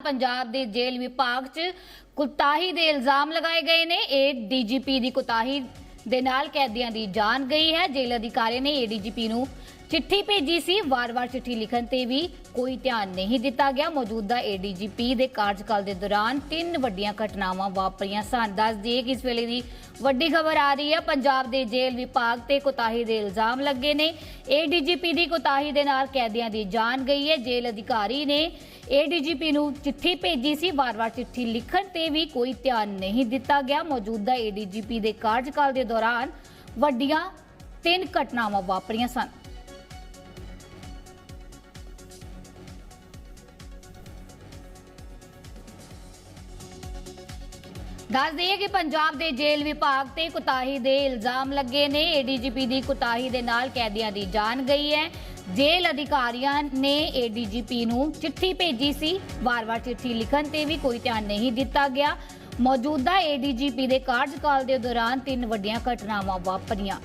ਪੰਜਾਬ ਦੇ ਜੇਲ੍ਹ ਵਿਭਾਗ 'ਚ ਕੁਤਾਹੀ ਦੇ ਇਲਜ਼ਾਮ ਲਗਾਏ ਗਏ ਨੇ। ਇਹ ਡੀਜੀਪੀ ਦੀ ਕੁਤਾਹੀ ਦੇ ਨਾਲ ਕੈਦੀਆਂ ਦੀ ਜਾਨ ਗਈ ਹੈ। ਜੇਲ੍ਹ ਅਧਿਕਾਰੀ ਨੇ ਏਡੀਜੀਪੀ ਨੂੰ ਚਿੱਠੀ ਭੇਜੀ ਸੀ। ਵਾਰ-ਵਾਰ ਚਿੱਠੀ ਲਿਖਣ ਤੇ ਵੀ ਕੋਈ ਧਿਆਨ ਨਹੀਂ ਦਿੱਤਾ ਗਿਆ। ਮੌਜੂਦਾ ਏਡੀਜੀਪੀ ਦੇ ਕਾਰਜਕਾਲ ਦੇ ਦੌਰਾਨ ਤਿੰਨ ਵੱਡੀਆਂ ਘਟਨਾਵਾਂ ਵਾਪਰੀਆਂ ਸਨ। ਦੱਸ ਦਈਏ ਕਿ ਇਸ ਵੇਲੇ ਦੀ ਵੱਡੀ ਖਬਰ ਆ ਰਹੀ ਹੈ। ਪੰਜਾਬ ਦੇ ਜੇਲ੍ਹ ਵਿਭਾਗ ਤੇ ਕੁਤਾਹੀ ਦੇ ਇਲਜ਼ਾਮ ਲੱਗੇ ਨੇ। ਏਡੀਜੀਪੀ ਦੀ ਕੁਤਾਹੀ ਦੇ ਨਾਲ ਕੈਦੀਆਂ ਦੀ ਜਾਨ ਗਈ ਹੈ। ਜੇਲ੍ਹ ਅਧਿਕਾਰੀ ਨੇ ਏਡੀਜੀਪੀ ਨੂੰ ਚਿੱਠੀ ਭੇਜੀ ਸੀ। ਵਾਰ-ਵਾਰ ਚਿੱਠੀ ਲਿਖਣ ਤੇ ਵੀ ਕੋਈ ਧਿਆਨ ਨਹੀਂ ਦਿੱਤਾ ਗਿਆ। ਮੌਜੂਦਾ ਏਡੀਜੀਪੀ ਦੇ ਕਾਰਜਕਾਲ ਦੇ ਦੌਰਾਨ ਵੱਡੀਆਂ ਤਿੰਨ ਘਟਨਾਵਾਂ ਵਾਪਰੀਆਂ ਸਨ। ਦੱਸ ਦਈਏ ਕਿ ਪੰਜਾਬ ਦੇ ਜੇਲ੍ਹ ਵਿਭਾਗ ਤੇ ਕੁਤਾਹੀ ਦੇ ਇਲਜ਼ਾਮ ਲੱਗੇ ਨੇ। ਏਡੀਜੀਪੀ ਦੀ ਕੁਤਾਹੀ ਦੇ ਨਾਲ ਕੈਦੀਆਂ ਦੀ ਜਾਨ ਗਈ ਹੈ। ਜੇਲ੍ਹ ਅਧਿਕਾਰੀਆਂ ਨੇ ਏਡੀਜੀਪੀ ਨੂੰ ਚਿੱਠੀ ਭੇਜੀ ਸੀ। ਵਾਰ-ਵਾਰ ਚਿੱਠੀ ਲਿਖਣ ਤੇ ਵੀ ਕੋਈ ਧਿਆਨ ਨਹੀਂ ਦਿੱਤਾ ਗਿਆ। ਮੌਜੂਦਾ ਏਡੀਜੀਪੀ ਦੇ ਕਾਰਜਕਾਲ ਦੇ ਦੌਰਾਨ ਤਿੰਨ ਵੱਡੀਆਂ ਘਟਨਾਵਾਂ ਵਾਪਰੀਆਂ।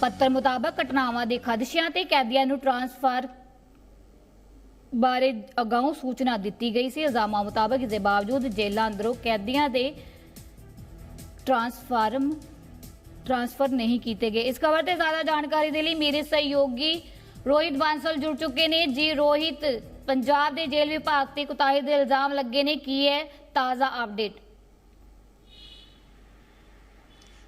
ਪੱਤਰ ਮੁਤਾਬਕ ਘਟਨਾਵਾਂ ਦੇ ਖਦਸ਼ਿਆਂ ਤੇ ਕੈਦੀਆਂ ਨੂੰ ਟ੍ਰਾਂਸਫਰ ਬਾਰੇ ਅਗਾਊਂ ਸੂਚਨਾ ਦਿੱਤੀ ਗਈ ਸੀ। ਇਲਜ਼ਾਮਾਂ ਮੁਤਾਬਕ ਇਸ ਦੇ ਬਾਵਜੂਦ ਜੇਲ੍ਹਾਂ ਅੰਦਰੋਂ ਕੈਦੀਆਂ ਦੇ ਟਰਾਂਸਫਾਰਮ, ਟ੍ਰਾਂਸਫਰ ਨਹੀਂ ਕੀਤੇ ਗਏ। ਇਸ ਖਬਰ ਤੇ ਜ਼ਿਆਦਾ ਜਾਣਕਾਰੀ ਦੇ ਲਈ ਮੇਰੇ ਸਹਿਯੋਗੀ ਰੋਹਿਤ ਬਾਂਸਲ ਜੁੜ ਚੁੱਕੇ ਨੇ। ਜੀ ਰੋਹਿਤ, ਪੰਜਾਬ ਦੇ ਜੇਲ੍ਹ ਵਿਭਾਗ ਤੇ ਕੁਤਾਹੀ ਦੇ ਇਲਜ਼ਾਮ ਲੱਗੇ ਨੇ। ਕੀ ਹੈ? ਤਾਜ਼ਾ ਅਪਡੇਟ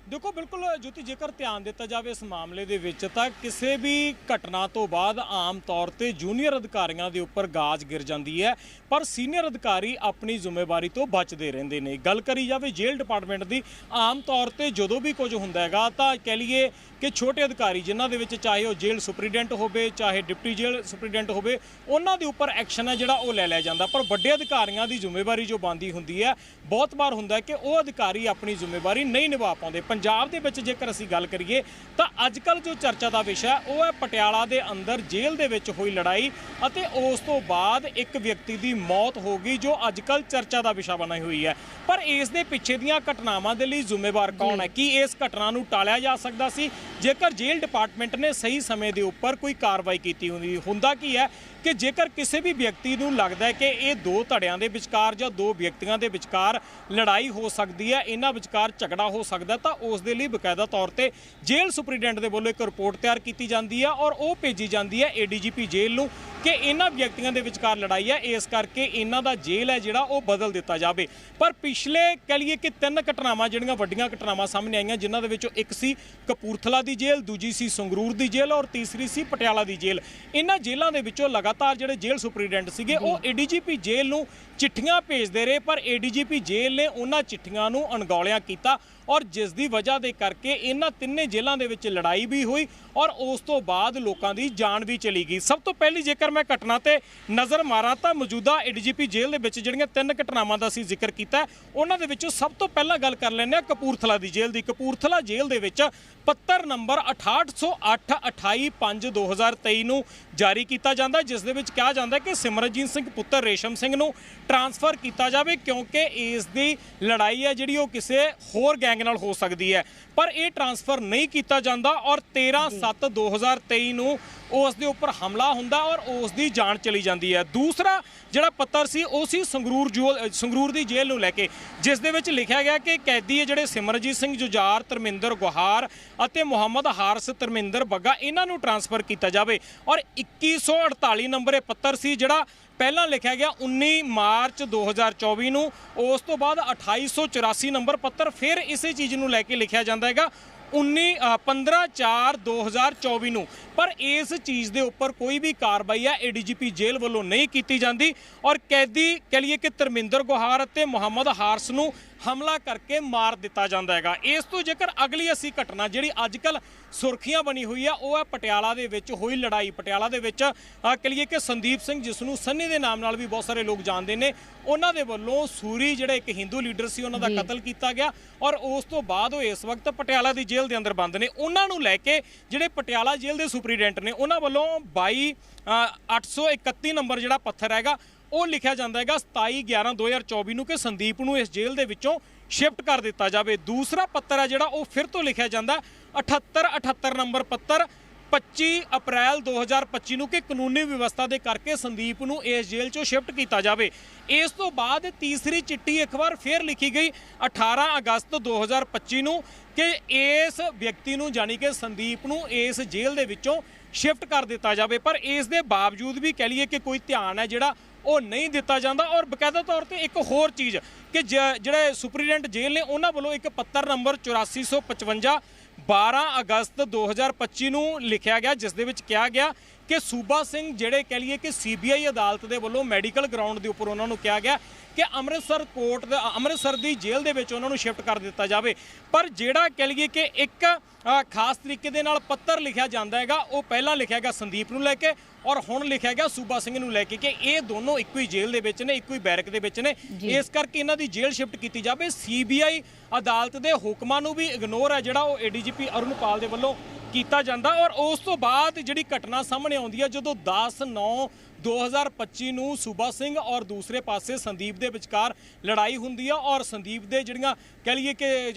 ਦੇਖੋ, ਬਿਲਕੁਲ ਜੋਤੀ, ਜੇਕਰ ਧਿਆਨ ਦਿੱਤਾ ਜਾਵੇ ਇਸ ਮਾਮਲੇ ਦੇ ਵਿੱਚ, ਤਾਂ ਕਿਸੇ ਵੀ ਘਟਨਾ ਤੋਂ ਬਾਅਦ ਆਮ ਤੌਰ ਤੇ ਜੂਨੀਅਰ ਅਧਿਕਾਰੀਆਂ ਦੇ ਉੱਪਰ ਗਾਜ ਗਿਰ ਜਾਂਦੀ ਹੈ, ਪਰ ਸੀਨੀਅਰ ਅਧਿਕਾਰੀ ਆਪਣੀ ਜ਼ਿੰਮੇਵਾਰੀ ਤੋਂ ਬਚਦੇ ਰਹਿੰਦੇ ਨੇ। ਗੱਲ ਕਰੀ ਜਾਵੇ ਜੇਲ੍ਹ ਡਿਪਾਰਟਮੈਂਟ ਦੀ, ਆਮ ਤੌਰ ਤੇ ਜਦੋਂ ਵੀ ਕੁਝ ਹੁੰਦਾ ਹੈਗਾ, ਤਾਂ ਕਹਿ ਲਈਏ ਕਿ ਛੋਟੇ ਅਧਿਕਾਰੀ ਜਿਨ੍ਹਾਂ ਦੇ ਵਿੱਚ ਚਾਹੇ ਉਹ ਜੇਲ੍ਹ ਸੁਪਰੀਡੈਂਟ ਹੋਵੇ, ਚਾਹੇ ਡਿਪਟੀ ਜੇਲ੍ਹ ਸੁਪਰੀਡੈਂਟ ਹੋਵੇ, ਉਹਨਾਂ ਦੇ ਉੱਪਰ ਐਕਸ਼ਨ ਹੈ ਜਿਹੜਾ ਉਹ ਲੈ ਲਿਆ ਜਾਂਦਾ। ਪਰ ਵੱਡੇ ਅਧਿਕਾਰੀਆਂ ਦੀ ਜ਼ਿੰਮੇਵਾਰੀ ਜੋ ਬੰਦੀ ਹੁੰਦੀ ਹੈ, ਬਹੁਤ ਵਾਰ ਹੁੰਦਾ ਕਿ ਉਹ ਅਧਿਕਾਰੀ ਆਪਣੀ ਜ਼ਿੰਮੇਵਾਰੀ ਨਹੀਂ ਨਿਭਾ ਪਾਉਂਦੇ। ਪੰਜਾਬ ਦੇ ਵਿੱਚ ਜੇਕਰ ਅਸੀਂ ਗੱਲ ਕਰੀਏ ਤਾਂ ਅੱਜ ਕੱਲ ਜੋ ਚਰਚਾ ਦਾ ਵਿਸ਼ਾ ਉਹ ਹੈ ਪਟਿਆਲਾ ਦੇ ਅੰਦਰ ਜੇਲ੍ਹ ਦੇ ਵਿੱਚ ਹੋਈ ਲੜਾਈ ਅਤੇ ਉਸ ਤੋਂ ਬਾਅਦ ਇੱਕ ਵਿਅਕਤੀ ਦੀ ਮੌਤ ਹੋ ਗਈ, ਜੋ ਅੱਜ ਕੱਲ ਚਰਚਾ ਦਾ ਵਿਸ਼ਾ ਬਣੀ ਹੋਈ ਹੈ। ਪਰ ਇਸ ਦੇ ਪਿੱਛੇ ਦੀਆਂ ਘਟਨਾਵਾਂ ਦੇ ਲਈ ਜ਼ਿੰਮੇਵਾਰ ਕੌਣ ਹੈ? ਕੀ ਇਸ ਘਟਨਾ ਨੂੰ ਟਾਲਿਆ ਜਾ ਸਕਦਾ ਸੀ? ਜੇਕਰ ਜੇਲ੍ਹ ਡਿਪਾਰਟਮੈਂਟ ਨੇ ਸਹੀ ਸਮੇਂ ਦੇ ਉੱਪਰ ਕੋਈ ਕਾਰਵਾਈ ਕੀਤੀ ਹੁੰਦੀ, ਹੁੰਦਾ ਕੀ ਹੈ? ਕਿ ਜੇਕਰ ਕਿਸੇ ਵੀ ਵਿਅਕਤੀ ਨੂੰ ਲੱਗਦਾ ਹੈ ਕਿ ਇਹ ਦੋ ਧੜਿਆਂ ਦੇ ਵਿਚਕਾਰ ਜਾਂ ਦੋ ਵਿਅਕਤੀਆਂ ਦੇ ਵਿਚਕਾਰ ਲੜਾਈ ਹੋ ਸਕਦੀ ਹੈ, ਇਹਨਾਂ ਵਿਚਕਾਰ ਝਗੜਾ ਹੋ ਸਕਦਾ ਤਾਂ ਉਸ ਦੇ ਲਈ ਬਕਾਇਦਾ ਤੌਰ ਤੇ ਜੇਲ੍ਹ ਸੁਪਰੀਡੈਂਟ ਦੇ ਵੱਲੋਂ ਇੱਕ ਰਿਪੋਰਟ ਤਿਆਰ ਕੀਤੀ ਜਾਂਦੀ ਹੈ ਔਰ ਉਹ ਭੇਜੀ ਜਾਂਦੀ ਹੈ ਏਡੀਜੀਪੀ ਜੇਲ੍ਹ ਨੂੰ ਕਿ ਇਹਨਾਂ ਵਿਅਕਤੀਆਂ ਦੇ ਵਿਚਕਾਰ ਲੜਾਈ ਹੈ, ਇਸ ਕਰਕੇ ਇਹਨਾਂ ਦਾ ਜੇਲ੍ਹ ਹੈ ਜਿਹੜਾ ਉਹ ਬਦਲ ਦਿੱਤਾ ਜਾਵੇ। ਪਰ ਪਿਛਲੇ ਕਹ ਲਈਏ ਕਿ ਤਿੰਨ ਘਟਨਾਵਾਂ, ਜਿਹੜੀਆਂ ਵੱਡੀਆਂ ਘਟਨਾਵਾਂ ਸਾਹਮਣੇ ਆਈਆਂ, ਜਿਨ੍ਹਾਂ ਦੇ ਵਿੱਚੋਂ ਇੱਕ ਸੀ ਕਪੂਰਥਲਾ ਦੀ ਜੇਲ੍ਹ, ਦੂਜੀ ਸੀ ਸੰਗਰੂਰ ਦੀ ਜੇਲ੍ਹ ਔਰ ਤੀਸਰੀ ਸੀ ਪਟਿਆਲਾ ਦੀ ਜੇਲ੍ਹ। ਇਹਨਾਂ ਜੇਲ੍ਹਾਂ ਦੇ ਵਿੱਚੋਂ ਲਗਾਤਾਰ ਜਿਹੜੇ ਜੇਲ੍ਹ ਸੁਪਰੀਡੈਂਟ ਸੀਗੇ ਉਹ ਏਡੀਜੀਪੀ ਜੇਲ੍ਹ ਨੂੰ ਚਿੱਠੀਆਂ ਭੇਜਦੇ ਰਹੇ, ਪਰ ਏਡੀਜੀਪੀ ਜੇਲ੍ਹ ਨੇ ਉਹਨਾਂ ਚਿੱਠੀਆਂ ਨੂੰ ਅਣਗੌਲਿਆ ਕੀਤਾ ਔਰ ਜਿਸ ਦੀ ਵਜ੍ਹਾ ਦੇ ਕਰਕੇ ਇਹਨਾਂ ਤਿੰਨੇ ਜੇਲ੍ਹਾਂ ਦੇ ਵਿੱਚ ਲੜਾਈ ਵੀ ਹੋਈ ਔਰ ਉਸ ਤੋਂ ਬਾਅਦ ਲੋਕਾਂ ਦੀ ਜਾਨ ਵੀ ਚਲੀ ਗਈ। ਸਭ ਤੋਂ ਪਹਿਲੀ ਜੇਕਰ ਮੈਂ ਘਟਨਾ ਤੇ ਨਜ਼ਰ ਮਾਰਾਂ ਤਾਂ ਮੌਜੂਦਾ ਏਡੀਜੀਪੀ ਜੇਲ੍ਹ ਦੇ ਵਿੱਚ ਜਿਹੜੀਆਂ ਤਿੰਨ ਘਟਨਾਵਾਂ ਦਾ ਅਸੀਂ ਜ਼ਿਕਰ ਕੀਤਾ ਉਹਨਾਂ ਦੇ ਵਿੱਚੋਂ ਸਭ ਤੋਂ ਪਹਿਲਾਂ ਗੱਲ ਕਰ ਲੈਂਦੇ ਹਾਂ ਕਪੂਰਥਲਾ ਦੀ ਜੇਲ੍ਹ ਦੀ। ਕਪੂਰਥਲਾ ਜੇਲ੍ਹ ਦੇ ਵਿੱਚ ਪੱਤਰ ਨੰਬਰ 6808 28/5/2023 ਨੂੰ ਜਾਰੀ ਕੀਤਾ ਜਾਂਦਾ ਜਿਸ ਦੇ ਵਿੱਚ ਕਿਹਾ ਜਾਂਦਾ ਕਿ ਸਿਮਰਨਜੀਤ ਸਿੰਘ ਪੁੱਤਰ ਰੇਸ਼ਮ ਸਿੰਘ ਨੂੰ ਟਰਾਂਸਫਰ ਕੀਤਾ ਜਾਵੇ, ਕਿਉਂਕਿ ਇਸ ਦੀ ਲੜਾਈ ਹੈ ਜਿਹੜੀ ਉਹ ਕਿਸੇ ਹੋਰ ਗੈਂਗ ਨਾਲ ਹੋ ਸਕਦੀ ਹੈ। ਪਰ ਇਹ ਟਰਾਂਸਫਰ ਨਹੀਂ ਕੀਤਾ ਜਾਂਦਾ ਔਰ 13/7/2023 ਨੂੰ ਉਸ ਦੇ ਉੱਪਰ ਹਮਲਾ ਹੁੰਦਾ ਔਰ ਉਸ ਦੀ ਜਾਨ ਚਲੀ ਜਾਂਦੀ ਹੈ। ਦੂਸਰਾ ਜਿਹੜਾ ਪੱਤਰ ਸੀ, ਉਹ ਸੀ ਸੰਗਰੂਰ ਜੁਲ- ਸੰਗਰੂਰ ਦੀ ਜੇਲ੍ਹ ਨੂੰ ਲੈ ਕੇ, ਜਿਸ ਦੇ ਵਿੱਚ ਲਿਖਿਆ ਗਿਆ ਕਿ ਕੈਦੀ ਹੈ ਜਿਹੜੇ ਸਿਮਰਜੀਤ ਸਿੰਘ ਜੁਝਾਰ, ਧਰਮਿੰਦਰ ਗੁਹਾਰ ਅਤੇ ਮੁਹੰਮਦ ਹਾਰਸ, ਧਰਮਿੰਦਰ ਬੱਗਾ, ਇਹਨਾਂ ਨੂੰ ਟਰਾਂਸਫਰ ਕੀਤਾ ਜਾਵੇ। ਔਰ 2148 ਨੰਬਰ ਇਹ ਪੱਤਰ ਸੀ ਜਿਹੜਾ ਪਹਿਲਾਂ ਲਿਖਿਆ ਗਿਆ 19 ਮਾਰਚ 2024 ਨੂੰ। ਉਸ ਤੋਂ ਬਾਅਦ 2884 ਨੰਬਰ ਪੱਤਰ ਫਿਰ ਇਸੇ ਚੀਜ਼ ਨੂੰ ਲੈ ਕੇ ਲਿਖਿਆ ਜਾਂਦਾ ਹੈਗਾ 19 ਅ, 15 4 2024 ਨੂੰ। ਪਰ ਇਸ ਚੀਜ਼ ਦੇ ਉੱਪਰ ਕੋਈ ਵੀ ਕਾਰਵਾਈ ਹੈ ਏਡੀਜੀਪੀ ਜੇਲ੍ਹ ਵੱਲੋਂ ਨਹੀਂ ਕੀਤੀ ਜਾਂਦੀ। ਔਰ ਕੈਦੀ ਕਹ ਲਈਏ ਕਿ ਧਰਮਿੰਦਰ ਗੁਹਾਰ ਅਤੇ ਮੁਹੰਮਦ ਹਾਰਸ ਨੂੰ ਹਮਲਾ ਕਰਕੇ ਮਾਰ ਦਿੱਤਾ ਜਾਂਦਾ ਹੈਗਾ। ਇਸ ਤੋਂ ਜੇਕਰ ਅਗਲੀ ਅਸੀਂ ਘਟਨਾ ਜਿਹੜੀ ਅੱਜ ਕੱਲ ਸੁਰਖੀਆਂ ਬਣੀ ਹੋਈ ਆ ਉਹ ਹੈ ਪਟਿਆਲਾ ਦੇ ਵਿੱਚ ਹੋਈ ਲੜਾਈ। ਪਟਿਆਲਾ ਦੇ ਵਿੱਚ ਅ, ਕਹ ਲਈਏ ਕਿ ਸੰਦੀਪ ਸਿੰਘ ਜਿਸ ਨੂੰ ਸੰਨੀ ਦੇ ਨਾਮ ਨਾਲ ਵੀ ਬਹੁਤ ਸਾਰੇ ਲੋਕ ਜਾਣਦੇ ਨੇ ਉਹਨਾਂ ਦੇ ਵੱਲੋਂ ਸੂਰੀ ਜਿਹੜਾ ਇੱਕ ਹਿੰਦੂ ਲੀਡਰ ਸੀ ਉਹਨਾਂ ਦਾ ਕਤਲ ਕੀਤਾ ਗਿਆ ਔਰ ਉਸ ਤੋਂ ਬਾਅਦ ਉਹ ਇਸ ਵਕਤ ਪਟਿਆਲਾ ਦੀ ਜੇਲ੍ਹ ਦੇ ਅੰਦਰ ਬੰਦ ਨੇ। ਉਹਨਾਂ ਨੂੰ ਲੈ ਕੇ ਜਿਹੜੇ ਪਟਿਆਲਾ ਜੇਲ੍ਹ ਦੇ ਸੁਪਰੀਡੈਂਟ ਨੇ ਉਹਨਾਂ ਵੱਲੋਂ 22 ਅ, 831 ਨੰਬਰ ਜਿਹੜਾ ਪੱਥਰ ਹੈਗਾ ਉਹ ਲਿਖਿਆ ਜਾਂਦਾ ਹੈਗਾ 27 11 2024 ਨੂੰ ਕਿ ਸੰਦੀਪ ਨੂੰ ਇਸ ਜੇਲ੍ਹ ਦੇ ਵਿੱਚੋਂ ਸ਼ਿਫਟ ਕਰ ਦਿੱਤਾ ਜਾਵੇ। ਦੂਸਰਾ ਪੱਤਰ ਹੈ ਜਿਹੜਾ, ਉਹ ਫਿਰ ਤੋਂ ਲਿਖਿਆ ਜਾਂਦਾ। 78 78 ਨੰਬਰ ਪੱਤਰ 25 ਅਪ੍ਰੈਲ 2025 ਨੂੰ ਕਿ ਕਾਨੂੰਨੀ ਵਿਵਸਥਾ ਦੇ ਕਰਕੇ ਸੰਦੀਪ ਨੂੰ ਇਸ ਜੇਲ੍ਹ 'ਚੋਂ ਸ਼ਿਫਟ ਕੀਤਾ ਜਾਵੇ। ਇਸ ਤੋਂ ਬਾਅਦ ਤੀਸਰੀ ਚਿੱਠੀ ਇੱਕ ਵਾਰ ਫੇਰ ਲਿਖੀ ਗਈ 18 ਅਗਸਤ 2025 ਨੂੰ ਕਿ ਇਸ ਵਿਅਕਤੀ ਨੂੰ ਜਾਨੀ ਕਿ ਸੰਦੀਪ ਨੂੰ ਇਸ ਜੇਲ੍ਹ ਦੇ ਵਿੱਚੋਂ ਸ਼ਿਫਟ ਕਰ ਦਿੱਤਾ ਜਾਵੇ। ਪਰ ਇਸ ਦੇ ਬਾਵਜੂਦ ਵੀ ਕਹਿ ਲਈਏ ਕਿ ਕੋਈ ਧਿਆਨ ਹੈ ਜਿਹੜਾ ਉਹ ਨਹੀਂ ਦਿੱਤਾ ਜਾਂਦਾ। ਔਰ ਬਕਾਇਦਾ ਤੌਰ ਤੇ ਇੱਕ ਹੋਰ ਚੀਜ਼ ਕਿ ਜਿਹੜੇ ਸੁਪਰੀਡੈਂਟ ਜੇਲ੍ਹ ਨੇ, ਉਹਨਾਂ ਵੱਲੋਂ ਇੱਕ ਪੱਤਰ ਨੰਬਰ 8455 12 ਅਗਸਤ 2025 ਨੂੰ ਲਿਖਿਆ ਗਿਆ, ਜਿਸ ਦੇ ਵਿੱਚ ਕਿਹਾ ਗਿਆ ਕਿ ਸੂਬਾ ਸਿੰਘ ਜਿਹੜੇ ਕਹਿ ਲਈਏ ਕਿ ਸੀਬੀਆਈ ਅਦਾਲਤ ਦੇ ਵੱਲੋਂ ਮੈਡੀਕਲ ਗਰਾਊਂਡ ਦੇ ਉੱਪਰ ਉਹਨਾਂ ਨੂੰ ਕਿਹਾ ਗਿਆ ਕਿ ਅੰਮ੍ਰਿਤਸਰ ਕੋਰਟ ਦੇ ਅੰਮ੍ਰਿਤਸਰ ਦੀ ਜੇਲ੍ਹ ਦੇ ਵਿੱਚ ਉਹਨਾਂ ਨੂੰ ਸ਼ਿਫਟ ਕਰ ਦਿੱਤਾ ਜਾਵੇ। ਪਰ ਜਿਹੜਾ ਕਹਿ ਲਈਏ ਕਿ ਇੱਕ ਖਾਸ ਤਰੀਕੇ ਦੇ ਨਾਲ ਪੱਤਰ ਲਿਖਿਆ ਜਾਂਦਾ ਹੈਗਾ ਉਹ ਪਹਿਲਾਂ ਲਿਖਿਆ ਗਿਆ ਸੰਦੀਪ ਨੂੰ ਲੈ ਕੇ ਔਰ ਹੁਣ ਲਿਖਿਆ ਗਿਆ ਸੂਬਾ ਸਿੰਘ ਨੂੰ ਲੈ ਕੇ ਕਿ ਇਹ ਦੋਨੋਂ ਇੱਕੋ ਹੀ ਜੇਲ੍ਹ ਦੇ ਵਿੱਚ ਨੇ ਇੱਕੋ ਹੀ ਬੈਰਕ ਦੇ ਵਿੱਚ ਨੇ। ਇਸ ਕਰਕੇ ਇਹਨਾਂ ਦੀ ਜੇਲ੍ਹ ਸ਼ਿਫਟ ਕੀਤੀ ਜਾਵੇ। ਸੀਬੀਆਈ ਅਦਾਲਤ ਦੇ ਹੁਕਮਾਂ ਨੂੰ ਵੀ ਇਗਨੋਰ ਹੈ ਜਿਹੜਾ ਉਹ ਏਡੀਜੀਪੀ ਅਰੁਣਪਾਲ ਦੇ ਵੱਲੋਂ ਕੀਤਾ ਜਾਂਦਾ ਔਰ ਉਸ ਤੋਂ ਬਾਅਦ ਜਿਹੜੀ ਘਟਨਾ ਸਾਹਮਣੇ ਆਉਂਦੀ ਹੈ ਜਦੋਂ 10 9 2025 ਨੂੰ ਸੂਬਾ ਸਿੰਘ ਔਰ ਦੂਸਰੇ ਪਾਸੇ ਸੰਦੀਪ ਦੇ ਵਿਚਕਾਰ ਲੜਾਈ ਹੁੰਦੀ ਆ ਔਰ ਸੰਦੀਪ ਦੇ ਜਿਹੜੀਆਂ ਕਹਿ ਲਈਏ ਕਿ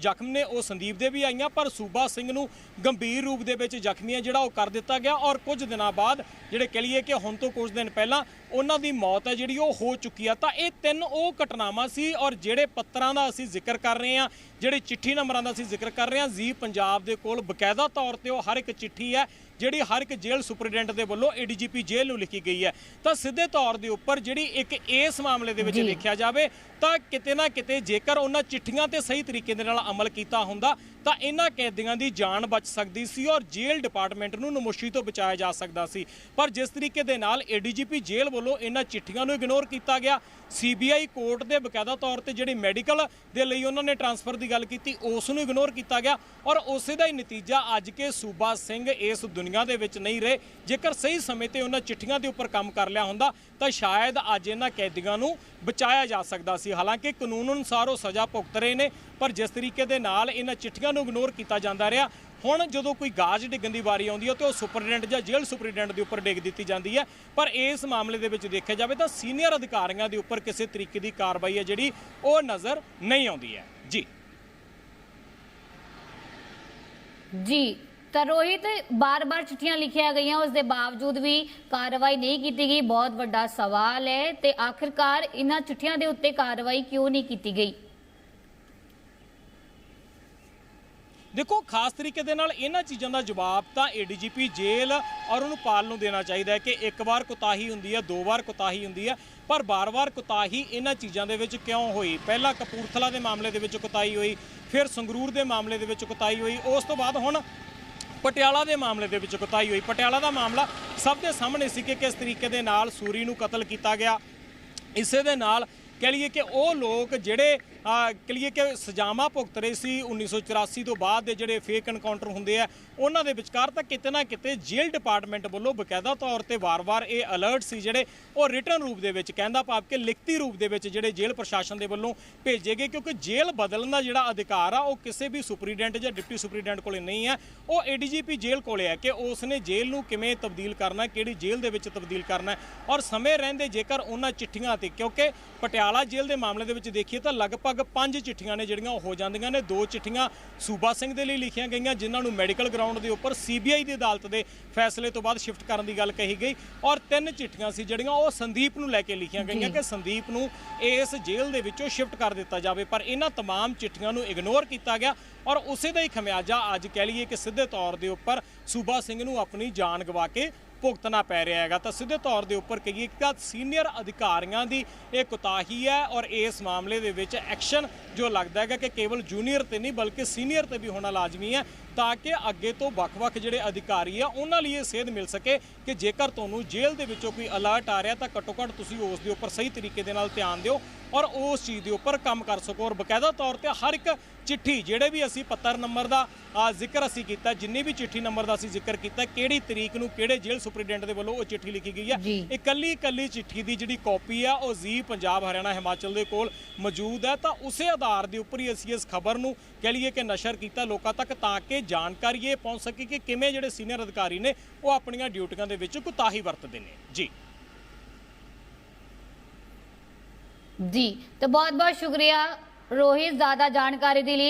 ਜ਼ਖਮ ਨੇ ਉਹ ਸੰਦੀਪ ਦੇ ਵੀ ਆਈਆਂ ਪਰ ਸੂਬਾ ਸਿੰਘ ਨੂੰ ਗੰਭੀਰ ਰੂਪ ਦੇ ਵਿੱਚ ਜ਼ਖਮੀ ਹੈ ਜਿਹੜਾ ਉਹ ਕਰ ਦਿੱਤਾ ਗਿਆ ਔਰ ਕੁਝ ਦਿਨਾਂ ਬਾਅਦ ਜਿਹੜੇ ਕਹਿ ਲਈਏ ਕਿ ਹੁਣ ਤੋਂ ਕੁਝ ਦਿਨ ਪਹਿਲਾਂ ਉਹਨਾਂ ਦੀ ਮੌਤ ਹੈ ਜਿਹੜੀ ਉਹ ਹੋ ਚੁੱਕੀ ਆ ਤਾਂ ਇਹ ਤਿੰਨ ਉਹ ਘਟਨਾਵਾਂ ਸੀ ਔਰ ਜਿਹੜੇ ਪੱਤਰਾਂ ਦਾ ਅਸੀਂ ਜ਼ਿਕਰ ਕਰ ਰਹੇ ਹਾਂ ਜਿਹੜੇ ਚਿੱਠੀ ਨੰਬਰਾਂ ਦਾ ਅਸੀਂ ਜ਼ਿਕਰ ਕਰ ਰਹੇ ਹਾਂ ਜ਼ੀ ਪੰਜਾਬ ਦੇ ਕੋਲ ਬਕਾਇਦਾ ਤੌਰ ਤੇ ਉਹ ਹਰ ਇੱਕ ਚਿੱਠੀ ਹੈ ਜਿਹੜੀ ਹਰ ਇੱਕ ਜੇਲ੍ਹ ਸੁਪਰਡੈਂਟ ਦੇ ਵੱਲੋਂ ਏਡੀਜੀਪੀ ਜੇਲ੍ਹ ਨੂੰ ਲਿਖੀ ਗਈ ਹੈ ਤਾਂ ਸਿੱਧੇ ਤੌਰ ਦੇ ਉੱਪਰ ਜਿਹੜੀ ਇੱਕ ਇਸ ਮਾਮਲੇ ਦੇ ਵਿੱਚ। ਦੇਖਿਆ ਜਾਵੇ ਤਾਂ ਕਿਤੇ ਨਾ ਕਿਤੇ ਜੇਕਰ ਉਹਨਾਂ ਚਿੱਠੀਆਂ ਤੇ ਸਹੀ ਤਰੀਕੇ ਦੇ ਨਾਲ ਅਮਲ ਕੀਤਾ ਹੁੰਦਾ। ਤਾਂ ਇਹਨਾਂ ਕੈਦੀਆਂ ਦੀ ਜਾਨ ਬਚ ਸਕਦੀ ਸੀ ਔਰ ਜੇਲ੍ਹ ਡਿਪਾਰਟਮੈਂਟ ਨੂੰ ਨਮੋਸ਼ੀ ਤੋਂ ਬਚਾਇਆ ਜਾ ਸਕਦਾ ਸੀ। ਪਰ ਜਿਸ ਤਰੀਕੇ ਦੇ ਨਾਲ ਏਡੀਜੀਪੀ ਜੇਲ੍ਹ ਵੱਲੋਂ ਇਹਨਾਂ ਚਿੱਠੀਆਂ ਨੂੰ ਇਗਨੋਰ ਕੀਤਾ ਗਿਆ, ਸੀਬੀਆਈ ਕੋਰਟ ਦੇ ਬਕਾਇਦਾ ਤੌਰ ਤੇ ਜਿਹੜੀ ਮੈਡੀਕਲ ਦੇ ਲਈ ਉਹਨਾਂ ਨੇ ਟਰਾਂਸਫਰ ਦੀ ਗੱਲ ਕੀਤੀ, ਉਸ ਨੂੰ ਇਗਨੋਰ ਕੀਤਾ ਗਿਆ ਔਰ ਉਸੇ ਦਾ ਹੀ ਨਤੀਜਾ ਅੱਜ ਕੇ ਸੂਬਾ ਸਿੰਘ ਇਸ ਦੁਨੀਆ ਦੇ ਵਿੱਚ ਨਹੀਂ ਰਹੇ। ਜੇਕਰ ਸਹੀ ਸਮੇਂ ਤੇ ਉਹਨਾਂ ਚਿੱਠੀਆਂ ਦੇ ਉੱਪਰ ਕੰਮ ਕਰ ਲਿਆ ਹੁੰਦਾ, ਤਾਂ ਸ਼ਾਇਦ ਅੱਜ ਇਹਨਾਂ ਕੈਦੀਆਂ ਨੂੰ ਬਚਾਇਆ ਜਾ ਸਕਦਾ ਸੀ। ਹਾਲਾਂਕਿ ਕਾਨੂੰਨ ਅਨੁਸਾਰ ਉਹ ਸਜ਼ਾ ਭੁਗਤ ਰਹੇ ਨੇ, ਪਰ ਜਿਸ ਤਰੀਕੇ ਦੇ ਨਾਲ ਇਹਨਾਂ ਚਿੱਠੀਆਂ ਨੂੰ ਇਗਨੋਰ ਕੀਤਾ ਜਾਂਦਾ ਰਿਹਾ। ਹੁਣ ਜਦੋਂ ਕੋਈ ਗਾਜ ਡਿੱਗਣ ਦੀ ਵਾਰੀ ਆਉਂਦੀ ਹੈ, ਤੇ ਉਹ ਸੁਪਰਡੈਂਟ ਜਾਂ ਜੇਲ੍ਹ ਸੁਪਰਡੈਂਟ ਦੇ ਉੱਪਰ ਡਿੱਗ ਦਿੱਤੀ ਜਾਂਦੀ ਹੈ। ਪਰ ਇਸ ਮਾਮਲੇ ਦੇ ਵਿੱਚ ਦੇਖਿਆ ਜਾਵੇ ਤਾਂ ਸੀਨੀਅਰ ਅਧਿਕਾਰੀਆਂ ਦੇ ਉੱਪਰ ਕਿਸੇ ਤਰੀਕੇ ਦੀ ਕਾਰਵਾਈ ਹੈ ਜਿਹੜੀ ਉਹ ਨਜ਼ਰ ਨਹੀਂ ਆਉਂਦੀ ਹੈ। ਜੀ। ਜੀ, ਤਾਂ ਰੋਹਿਤ, ਬਾਰ-ਬਾਰ ਚਿੱਠੀਆਂ ਲਿਖੀਆਂ ਗਈਆਂ। ਉਸ ਦੇ ਬਾਵਜੂਦ ਵੀ ਕਾਰਵਾਈ ਨਹੀਂ ਕੀਤੀ ਗਈ। ਬਹੁਤ ਵੱਡਾ ਸਵਾਲ ਹੈ ਤੇ ਆਖਿਰਕਾਰ ਇਹਨਾਂ ਚਿੱਠੀਆਂ ਦੇ ਉੱਤੇ ਕਾਰਵਾਈ ਕਿਉਂ ਨਹੀਂ ਕੀਤੀ ਗਈ? ਦੇਖੋ, ਖਾਸ ਤਰੀਕੇ ਦੇ ਨਾਲ ਇਹਨਾਂ ਚੀਜ਼ਾਂ ਦਾ ਜਵਾਬ ਤਾਂ ਏਡੀਜੀਪੀ ਜੇਲ੍ਹ ਔਰ ਉਹਨੂੰ ਪਾਲ ਨੂੰ ਦੇਣਾ ਚਾਹੀਦਾ ਹੈ ਕਿ ਇੱਕ ਵਾਰ ਕੁਤਾਹੀ ਹੁੰਦੀ ਹੈ, ਦੋ ਵਾਰ ਕੁਤਾਹੀ ਹੁੰਦੀ ਹੈ, ਪਰ ਬਾਰ-ਬਾਰ ਕੁਤਾਹੀ ਇਹਨਾਂ ਚੀਜ਼ਾਂ ਦੇ ਵਿੱਚ ਕਿਉਂ ਹੋਈ? ਪਹਿਲਾਂ ਕਪੂਰਥਲਾ ਦੇ ਮਾਮਲੇ ਦੇ ਵਿੱਚ ਕੁਤਾਹੀ ਹੋਈ, ਫਿਰ ਸੰਗਰੂਰ ਦੇ ਮਾਮਲੇ ਦੇ ਵਿੱਚ ਕੁਤਾਹੀ ਹੋਈ, ਉਸ ਤੋਂ ਬਾਅਦ ਹੁਣ ਪਟਿਆਲਾ ਦੇ ਮਾਮਲੇ ਦੇ ਵਿੱਚ ਕੁਤਾਹੀ ਹੋਈ। ਪਟਿਆਲਾ ਦਾ ਮਾਮਲਾ ਸਭ ਦੇ ਸਾਹਮਣੇ ਸੀ ਕਿ ਕਿਸ ਤਰੀਕੇ ਦੇ ਨਾਲ ਸੂਰੀ ਨੂੰ ਕਤਲ ਕੀਤਾ ਗਿਆ। ਇਸੇ ਦੇ ਨਾਲ ਕਹਿ ਲਈਏ ਕਿ ਉਹ ਲੋਕ ਜਿਹੜੇ ਅਹ, ਕਿ ਸਜ਼ਾਵਾਂ ਭੁਗਤ ਰਹੇ ਸੀ 1984 ਤੋਂ ਬਾਅਦ ਦੇ ਜਿਹੜੇ ਫੇਕ ਐਨਕਾਊਂਟਰ ਹੁੰਦੇ ਆ ਉਹਨਾਂ ਦੇ ਵਿਚਕਾਰ ਤਾਂ ਕਿਤੇ ਨਾ ਕਿਤੇ ਜੇਲ੍ਹ ਡਿਪਾਰਟਮੈਂਟ ਵੱਲੋਂ ਬਕਾਇਦਾ ਤੌਰ ਤੇ ਵਾਰ-ਵਾਰ ਇਹ ਅਲਰਟ ਸੀ ਜਿਹੜੇ ਉਹ ਰਿਟਰਨ ਰੂਪ ਦੇ ਵਿੱਚ ਕਹਿੰਦਾ ਭਾਵ ਕਿ ਲਿਖਤੀ ਰੂਪ ਦੇ ਵਿੱਚ ਜਿਹੜੇ ਜੇਲ੍ਹ ਪ੍ਰਸ਼ਾਸਨ ਦੇ ਵੱਲੋਂ ਭੇਜੇ ਗਏ ਕਿਉਂਕਿ ਜੇਲ੍ਹ ਬਦਲਣ ਦਾ ਜਿਹੜਾ ਅਧਿਕਾਰ ਆ ਉਹ ਕਿਸੇ ਵੀ ਸੁਪਰੀਡੈਂਟ ਜਾਂ ਡਿਪਟੀ ਸੁਪਰੀਡੈਂਟ ਕੋਲੇ ਨਹੀਂ ਹੈ ਉਹ ਏਡੀਜੀਪੀ ਜੇਲ੍ਹ ਕੋਲੇ ਹੈ ਕਿ ਉਸ ਨੇ ਜੇਲ੍ਹ ਨੂੰ ਕਿਵੇਂ ਤਬਦੀਲ ਕਰਨਾ ਕਿਹੜੀ ਜੇਲ੍ਹ ਦੇ ਵਿੱਚ ਤਬਦੀਲ ਕਰਨਾ ਔਰ ਸਮੇਂ ਰਹਿੰਦੇ ਜੇਕਰ ਉਹਨਾਂ ਚਿੱਠੀਆਂ ਤੇ ਕਿਉਂਕਿ ਪਟਿਆਲਾ ਜੇਲ੍ਹ ਦੇ ਮਾਮਲੇ ਦੇ ਵਿੱਚ ਦੇਖੀਏ ਤਾਂ ਲਗਭਗ ਪੰਜ ਚਿੱਠੀਆਂ ਨੇ ਜਿਹੜੀਆਂ ਉਹ ਹੋ ਜਾਂਦੀਆਂ ਨੇ ਦੋ ਚਿੱਠੀਆਂ ਸੂਬਾ ਸਿੰਘ ਦੇ ਲਈ ਲਿਖੀਆਂ ਗਈਆਂ ਜਿਨ੍ਹਾਂ ਨੂੰ ਮੈਡੀਕਲ ਗਰਾਊਂਡ ਦੇ ਉੱਪਰ ਸੀਬੀਆਈ ਦੀ ਅਦਾਲਤ ਦੇ ਫੈਸਲੇ ਤੋਂ ਬਾਅਦ ਸ਼ਿਫਟ ਕਰਨ ਦੀ ਗੱਲ ਕਹੀ ਗਈ ਔਰ ਤਿੰਨ ਚਿੱਠੀਆਂ ਸੀ ਜਿਹੜੀਆਂ ਉਹ ਸੰਦੀਪ ਨੂੰ ਲੈ ਕੇ ਲਿਖੀਆਂ ਗਈਆਂ ਕਿ ਸੰਦੀਪ ਨੂੰ ਇਸ ਜੇਲ੍ਹ ਦੇ ਵਿੱਚੋਂ ਸ਼ਿਫਟ ਕਰ ਦਿੱਤਾ ਜਾਵੇ ਪਰ ਇਹਨਾਂ तमाम ਚਿੱਠੀਆਂ ਨੂੰ ਇਗਨੋਰ ਕੀਤਾ ਗਿਆ ਔਰ ਉਸੇ ਦਾ ਹੀ ਖਮਿਆਜਾ ਅੱਜ ਕਹਿ ਲਈਏ ਕਿ ਸਿੱਧੇ ਤੌਰ ਦੇ ਉੱਪਰ ਸੂਬਾ ਸਿੰਘ ਨੂੰ ਆਪਣੀ ਜਾਨ ਗਵਾ ਕੇ ਭੁਗਤਣਾ ਪੈ ਰਿਹਾ ਹੈਗਾ। ਤਾਂ ਸਿੱਧੇ ਤੌਰ ਦੇ ਉੱਪਰ ਕਹੀਏ ਕਿ ਸੀਨੀਅਰ ਅਧਿਕਾਰੀਆਂ ਦੀ ਇਹ ਕੁਤਾਹੀ ਹੈ ਔਰ ਇਸ ਮਾਮਲੇ ਦੇ ਵਿੱਚ ਐਕਸ਼ਨ ਜੋ ਲੱਗਦਾ ਹੈਗਾ ਕਿ ਕੇਵਲ ਜੂਨੀਅਰ ਤੇ ਨਹੀਂ ਬਲਕਿ ਸੀਨੀਅਰ ਤੇ ਵੀ ਹੋਣਾ ਲਾਜ਼ਮੀ ਹੈ ਤਾਂ ਕਿ ਅੱਗੇ ਤੋਂ ਵੱਖ-ਵੱਖ ਜਿਹੜੇ ਅਧਿਕਾਰੀ ਆ ਉਹਨਾਂ ਲਈ ਇਹ ਸੇਧ ਮਿਲ ਸਕੇ ਕਿ ਜੇਕਰ ਤੁਹਾਨੂੰ ਜੇਲ੍ਹ ਦੇ ਵਿੱਚੋਂ ਕੋਈ ਅਲਰਟ ਆ ਰਿਹਾ ਤਾਂ ਘੱਟੋ-ਘੱਟ ਤੁਸੀਂ ਉਸ ਦੇ ਉੱਪਰ ਸਹੀ ਤਰੀਕੇ ਦੇ ਨਾਲ ਧਿਆਨ ਦਿਓ ਔਰ ਉਸ ਚੀਜ਼ ਦੇ ਉੱਪਰ ਕੰਮ ਕਰ ਸਕੋ। ਔਰ ਬਕਾਇਦਾ ਤੌਰ ਤੇ ਹਰ ਇੱਕ ਚਿੱਠੀ ਜਿਹੜੇ ਵੀ ਅਸੀਂ ਪੱਤਰ ਨੰਬਰ ਦਾ ਆ, ਜ਼ਿਕਰ ਅਸੀਂ ਕੀਤਾ ਜਿੰਨੀ ਵੀ ਚਿੱਠੀ ਨੰਬਰ ਦਾ ਅਸੀਂ ਜ਼ਿਕਰ ਕੀਤਾ ਕਿਹੜੀ ਤਰੀਕ ਨੂੰ ਕਿਹੜੇ ਜੇਲ੍ਹ ਸੁਪਰੀਡੈਂਟ ਦੇ ਵੱਲੋਂ ਉਹ ਚਿੱਠੀ ਲਿਖੀ ਗਈ ਹੈ। ਇਕੱਲੀ ਇਕੱਲੀ ਚਿੱਠੀ ਦੀ ਜਿਹੜੀ ਕਾਪੀ ਆ ਉਹ ਜ਼ੀ ਪੰਜਾਬ ਹਰਿਆਣਾ ਹਿਮਾਚਲ ਦੇ ਕੋਲ ਮੌਜੂਦ ਹੈ। ਤਾਂ ਉਸੇ ਆਧਾਰ ਦੇ ਉੱਪਰ ਹੀ ਅਸੀਂ ਇਸ ਖਬਰ ਨੂੰ ਕਹਿ ਲਈਏ ਕਿ ਨਸ਼ਰ ਕੀਤਾ ਲੋਕਾਂ ਤੱਕ ਤਾਂ ਕਿ ਜਾਣਕਾਰੀ ਇਹ ਪਹੁੰਚ ਸਕੇ ਕਿ ਕਿਵੇਂ ਜਿਹੜੇ ਸੀਨੀਅਰ ਅਧਿਕਾਰੀ ਨੇ ਉਹ ਆਪਣੀਆਂ ਡਿਊਟੀਆਂ ਦੇ ਵਿੱਚ ਕੁਤਾਹੀ ਵਰਤਦੇ ਨੇ। ਜੀ। ਜੀ। ਤੇ ਬਹੁਤ ਬਹੁਤ ਸ਼ੁਕਰੀਆ ਰੋਹਿਤ ਜ਼ਿਆਦਾ ਜਾਣਕਾਰੀ ਦੇ ਲਈ।